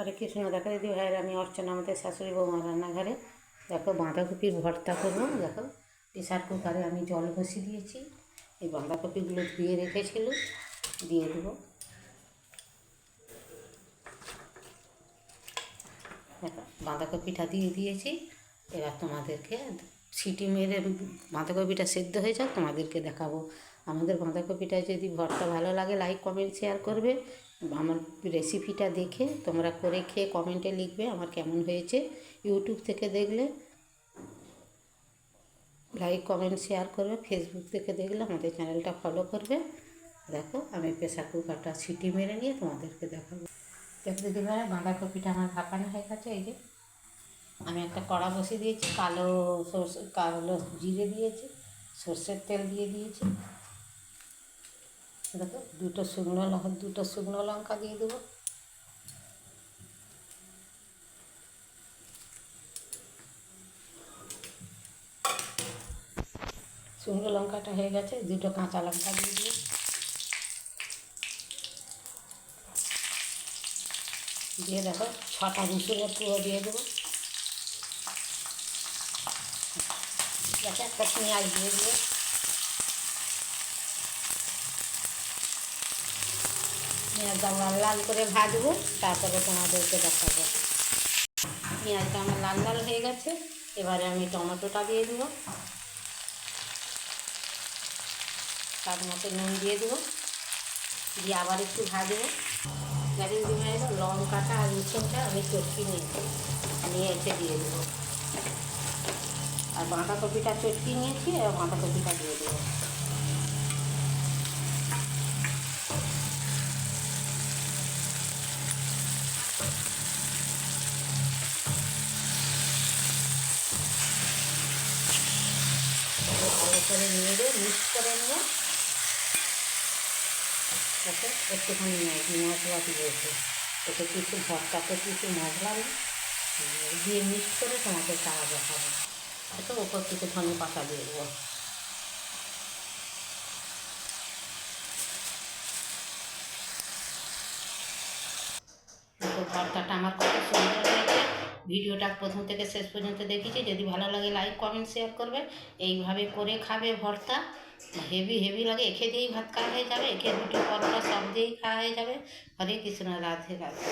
হরে কৃষ্ণ দেখো দিদি ভাইয়ের, আমি অর্চনা আমাদের শাশুড়ি বৌমা রান্নাঘরে। দেখো বাঁধাকপির ভর্তা করব, দেখো। প্রেশার কুকারে আমি জল বসিয়ে দিয়েছি। এই বাঁধাকপিগুলো ধুয়ে রেখেছিল, দিয়ে দেবো। বাঁধাকপিটা দিয়ে দিয়েছি। এবার তোমাদেরকে সিটি মেরে বাঁধাকপিটা সেদ্ধ হয়ে যাক, তোমাদেরকে দেখাবো। আমাদের বাঁধাকপিটা যদি ভর্তা ভালো লাগে লাইক কমেন্ট শেয়ার করবে। আমার রেসিপিটা দেখে তোমরা করে খেয়ে কমেন্টে লিখবে আমার কেমন হয়েছে। ইউটিউব থেকে দেখলে লাইক কমেন্ট শেয়ার করবে। ফেসবুক থেকে দেখলে আমাদের চ্যানেলটা ফলো করবে। দেখো, আমি প্রেশার কুকারটা সিটি মেরে নিয়ে তোমাদেরকে দেখাবো। দেখতে দিবে বাঁধাকপিটা আমার ভাপানো হয়ে গেছে, এই যে। আমি একটা কড়া বসিয়ে দিয়েছি, কালো সর্ষে, কালো জিরে দিয়েছি, সর্ষের তেল দিয়ে দিয়েছি। দেখো, দুটো শুকনো লঙ্কা দুটো শুকনো লঙ্কা দিয়ে দেবো। শুকনো লঙ্কাটা হয়ে গেছে, দুটো কাঁচা লঙ্কা দিয়ে দিই দিয়ে দেখো, ছটা রসুনের পুরো দিয়ে দেবো। দেখো একটা পেঁয়াজ দিয়ে দিয়ে পেঁয়াজটা আমার লাল করে ভাজবো তারপরে তোমাদেরকে দেখাবো পেঁয়াজটা আমার লাল লাল হয়ে গেছে এবারে আমি টমেটোটা দিয়ে দেবো তার মতো নুন দিয়ে দেবো দিয়ে আবার একটু ভাজবো গাড়ির দিয়ে লঙ্কাটা আর রসুনটা আমি চটকি নিয়েছি নিয়ে এসে দিয়ে দেবো আর বাঁধাকপিটা চটকি নিয়েছি আর বাঁধাকপিটা দিয়ে দেবো। করে নেড়ে মিক্স করে নিয়ে। তাতে একটুখানি মশলা দিয়েছে এতে কিছু ভর্তাতে কিছু মশলা দিয়ে মিক্স করে তোমাকে তারা দেখাবো। এতো ওপর থেকে ধনে পাতা দিয়ে দেবো। ভর্তাটা আমার কত সুন্দর হয়েছে। ভিডিওটা প্রথম থেকে শেষ পর্যন্ত দেখেছি। যদি ভালো লাগে লাইক কমেন্ট শেয়ার করবে। এইভাবে করে খাবে ভর্তা। হেভি হেভি লাগে। এখে দিয়েই ভাত খাওয়া হয়ে যাবে। এখে দুটো পরোটা সব দিয়েই খাওয়া হয়ে যাবে। হরে কৃষ্ণ, রাধে রাধে।